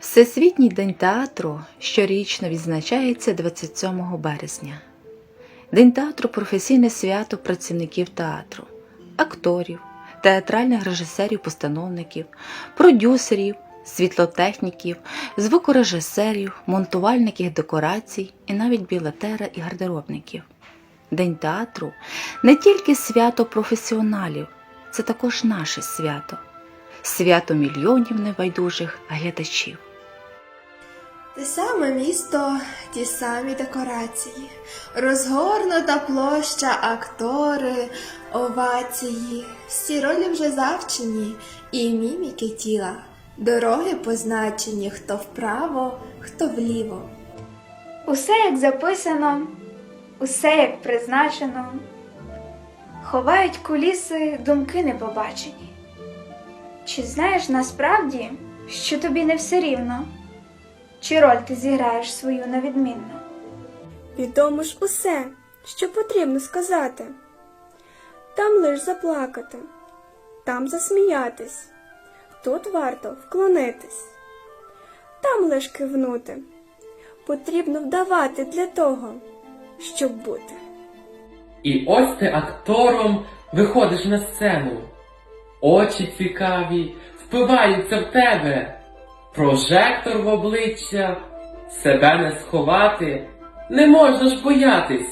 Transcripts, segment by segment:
Всесвітній день театру щорічно відзначається 27 березня. День театру професійне свято працівників театру, акторів, театральних режисерів-постановників, продюсерів, світлотехніків, звукорежисерів, монтувальників декорацій і навіть білетера і гардеробників. День театру не тільки свято професіоналів, це також наше свято, свято мільйонів небайдужих глядачів. Те саме місто, ті самі декорації, розгорнута площа, актори, овації, всі ролі вже завчені, і міміки тіла, дороги позначені, хто вправо, хто вліво. Усе як записано, усе як призначено. Ховають куліси думки непобачені. Чи знаєш насправді, що тобі не все рівно? Чи роль ти зіграєш свою на відмінно? Відомо ж усе, що потрібно сказати. Там лиш заплакати, там засміятись, тут варто вклонитись, там лиш кивнути. Потрібно вдавати для того, щоб бути. І ось ти актором виходиш на сцену. Очі цікаві впиваються в тебе. Прожектор в обличчя, себе не сховати, не можна ж боятись,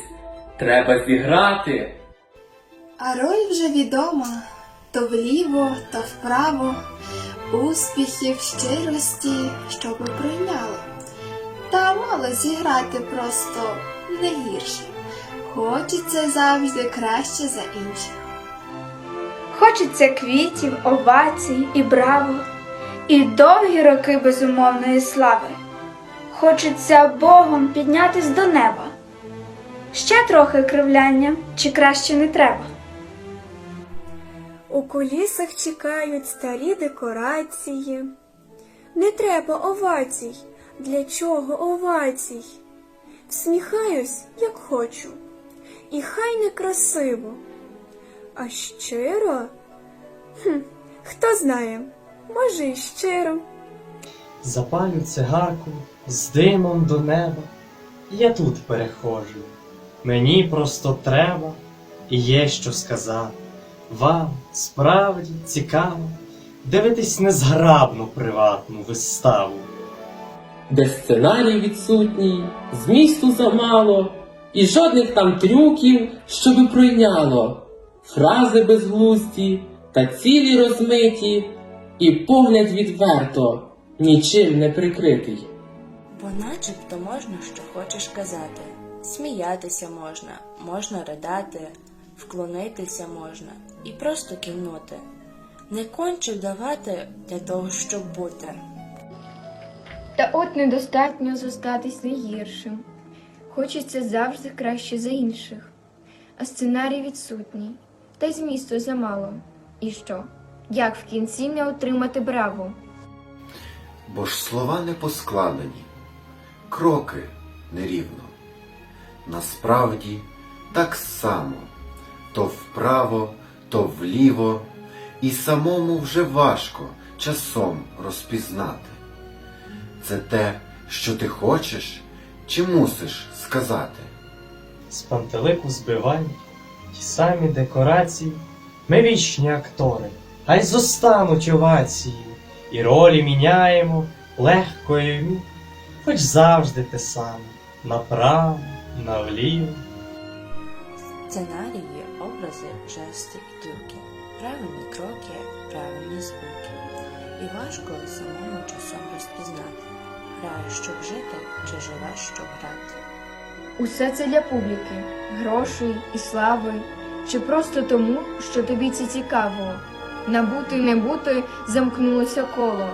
треба зіграти. А роль вже відома то вліво, то вправо, успіхів, щирості, щоби прийняло. Та мало зіграти просто не гірше. Хочеться завжди краще за інших. Хочеться квітів, овацій і браво, і довгі роки безумовної слави. Хочеться Богом піднятись до неба. Ще трохи кривляння, чи краще не треба. У кулісах чекають старі декорації. Не треба овацій. Для чого овацій? Всміхаюсь, як хочу, і хай не красиво. А щиро? Хм, хто знає, може, і щиро. Запалю цигарку з димом до неба. Я тут перехожу. Мені просто треба, і є що сказати. Вам справді цікаво дивитись незграбну приватну виставу. Де сценарій відсутній, змісту замало, і жодних там трюків, щоби пройняло, фрази безглузді та цілі розмиті, і погляд відверто, нічим не прикритий. Бо начебто можна, що хочеш казати. Сміятися можна, можна ридати, вклонитися можна і просто кивнути. Не конче вдавати для того, щоб бути. Та от недостатньо зостатись найгіршим. Хочеться завжди краще за інших. А сценарій відсутній, та й змісту замало. І що? Як в кінці не отримати браво? бо ж слова не поскладені, кроки нерівно. Насправді так само, то вправо, то вліво, і самому вже важко часом розпізнати. Це те, що ти хочеш, чи мусиш сказати. З пантелику збивань, ті самі декорації, ми вічні актори, а й зостануть овації, і ролі міняємо легко і вмі, хоч завжди те саме, направо, наліво. Сценарії, образи, жести і трюки, правильні кроки, правильні звуки. І важко самому часом розпізнати, граєш, щоб жити, чи живеш, щоб грати. Усе це для публіки, грошей і слави, чи просто тому, що тобі це цікаво. Набути не бути замкнулося коло,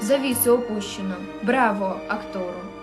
завісу опущено. Браво, актору!